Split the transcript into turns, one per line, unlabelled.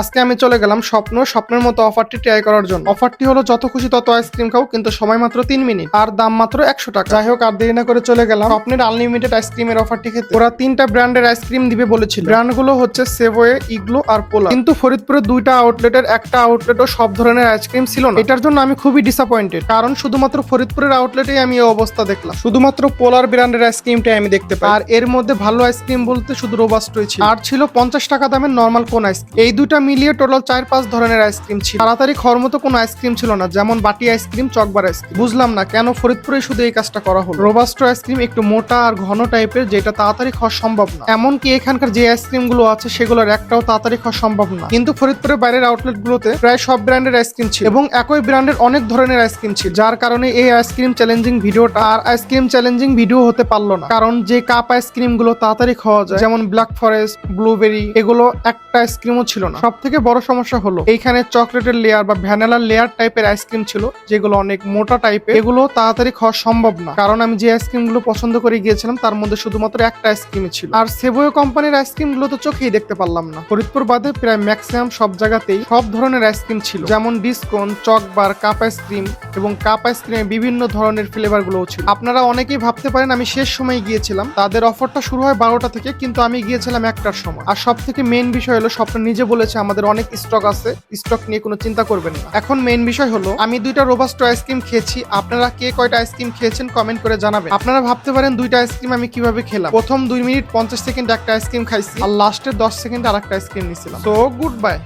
আজকে আমি চলে গেলাম স্বপ্ন, স্বপ্নের মতো অফারটি ট্রাই করার জন্য। অফারটি হলো, যত খুশি তত আইসক্রিম খাও, কিন্তু সময় মাত্র তিন মিনিট, আর দাম মাত্র একশো টাকা। যাই হোক, আর দেরি না করে চলে গেলাম স্বপ্নের আনলিমিটেড আইসক্রিমের অফারটি খেতে। ওরা তিনটা ব্র্যান্ডের আইসক্রিম দিবে বলেছিল। ব্র্যান্ডগুলো হচ্ছে সেভোয়ে ইগলো আর পোলা কিন্তু ফরিদপুরের দুইটা আউটলেটের একটা আউটলেটও সব ধরনের আইসক্রিম ছিল না। এটার জন্য আমি খুবই ডিসঅ্যাপয়েন্টেড কারণ শুধুমাত্র ফরিদপুরের আউটলেটেই আমি এই অবস্থা দেখলাম। শুধুমাত্র পোলার ব্র্যান্ডের আইসক্রিমটাই আমি দেখতে পাই। আর এর মধ্যে ভালো আইসক্রিম বলতে শুধু রোবাস্টই ছিল। আর ছিল পঞ্চাশ টাকা দামের নর্মাল কোন আইসক্রিম এই দুটা মিলিয়ে টোটাল চার পাঁচ ধরনের আইসক্রিম ছিল। তাড়াতাড়ি খাওয়ার মতো কোনো আইসক্রিম ছিল না, যেমন বাটি আইসক্রিম, চকবার আইসক্রিম। বুঝলাম না কেন ফরিদপুরে শুধু এই কাজটা করা হলো। রোবাস্টো আইসক্রিম একটু মোটা আর ঘন টাইপের, যেটা তাড়াতাড়ি খাওয়া সম্ভব না। এমনকি এখানকার যে আইসক্রিমগুলো আছে, সেগুলোর একটাও তাড়াতাড়ি খাওয়া সম্ভব না। কিন্তু ফরিদপুরের বাইরের আউটলেট গুলোতে প্রায় সব ব্র্যান্ডের আইসক্রিম ছিল এবং একই ব্র্যান্ডের অনেক ধরনের আইসক্রিম ছিল, যার কারণে এই আইসক্রিম চ্যালেঞ্জিং ভিডিওটা আর আইসক্রিম চ্যালেঞ্জিং ভিডিও হতে পারল না। কারণ যে কাপ আইসক্রিমগুলো তাড়াতাড়ি খাওয়া যায়, যেমন ব্ল্যাক ফরেস্ট ব্লুবেরি এগুলো একটা আইসক্রিমও ছিল না। সব থেকে বড় সমস্যা হলো, এইখানে চকলেটের লেয়ার বা ভ্যানিলার লেয়ার টাইপের আইসক্রিম ছিল, যেগুলো অনেক মোটা টাইপের এগুলো তাড়াতাড়ি খাওয়া সম্ভব না, কারণ আমি যে আইসক্রিমগুলো পছন্দ করে গিয়েছিলাম, তার মধ্যে শুধুমাত্র একটা আইসক্রিমই ছিল। আর সেভোয় কোম্পানির আইসক্রিমগুলো তো চোখেই দেখতে পারলাম না। ফরিদপুর বাদে প্রায় ম্যাক্সিমাম সব জায়গাতেই সব ধরনের আইসক্রিম ছিল। যেমন ডিসকন চকবার কাপ আইসক্রিম এবং কাপ আইসক্রিমে বিভিন্ন ধরনের ফ্লেভার গুলোও ছিল। আপনারা অনেকেই ভাবতে পারেন, আমি শেষ সময় গিয়েছিলাম। তাদের অফারটা শুরু হয় বারোটা থেকে, কিন্তু আমি গিয়েছিলাম একটার সময়। আর সব থেকে মেন বিষয় হলো, স্বপ্ন নিজে বলেছে আমাদের অনেক স্টক আছে স্টক নিয়ে কোনো চিন্তা করবেন না। এখন মেইন বিষয় হলো, আমি দুইটা রোবাস্ট আইসক্রিম খেয়েছি, আপনারা কে কয়টা আইসক্রিম খেয়েছেন কমেন্ট করে জানাবেন। আপনারা ভাবতে পারেন দুইটা আইসক্রিম আমি কীভাবে খেলাম। প্রথম দুই মিনিট পঞ্চাশ সেকেন্ড একটা আইসক্রিম খাইছি, আর লাস্টের দশ সেকেন্ড আর একটা আইসক্রিম নিয়েছিলাম। তো গুড বাই